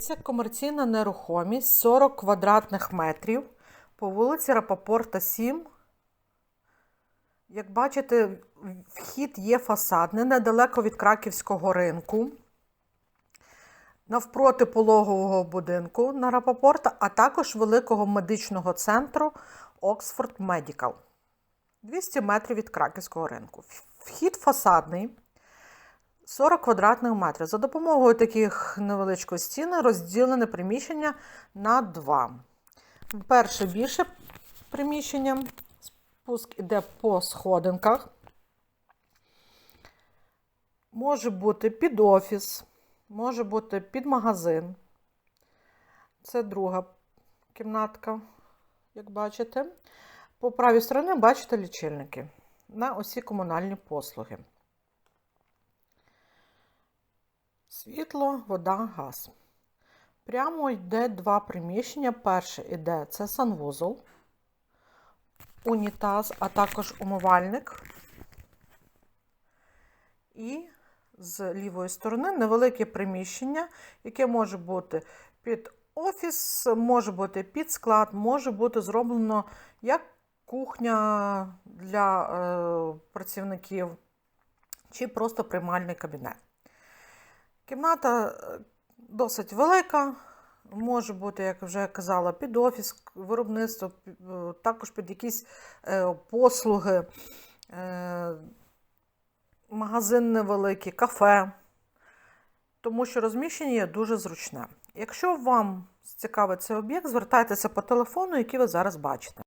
Це комерційна нерухомість 40 квадратних метрів по вулиці Рапопорта 7. Як бачите, вхід є фасадний, недалеко від краківського ринку, навпроти пологового будинку на Рапопорта, а також великого медичного центру Oxford Medical. 200 метрів від краківського ринку. Вхід фасадний. 40 квадратних метрів. За допомогою таких невеличкої стіни розділене приміщення на два. Перше більше приміщення. Спуск іде по сходинках. Може бути під офіс, може бути під магазин. Це друга кімнатка, як бачите. По правій стороні бачите лічильники на усі комунальні послуги. Світло, вода, газ. Прямо йде два приміщення. Перше йде це санвузол, унітаз, а також умивальник. І з лівої сторони невелике приміщення, яке може бути під офіс, може бути під склад, може бути зроблено як кухня для е, працівників, чи просто приймальний кабінет. Кімната досить велика, може бути, як вже казала, під офіс, виробництво, також під якісь послуги, магазин невеликий, кафе, тому що розміщення є дуже зручне. Якщо вам цікавий цей об'єкт, звертайтеся по телефону, який ви зараз бачите.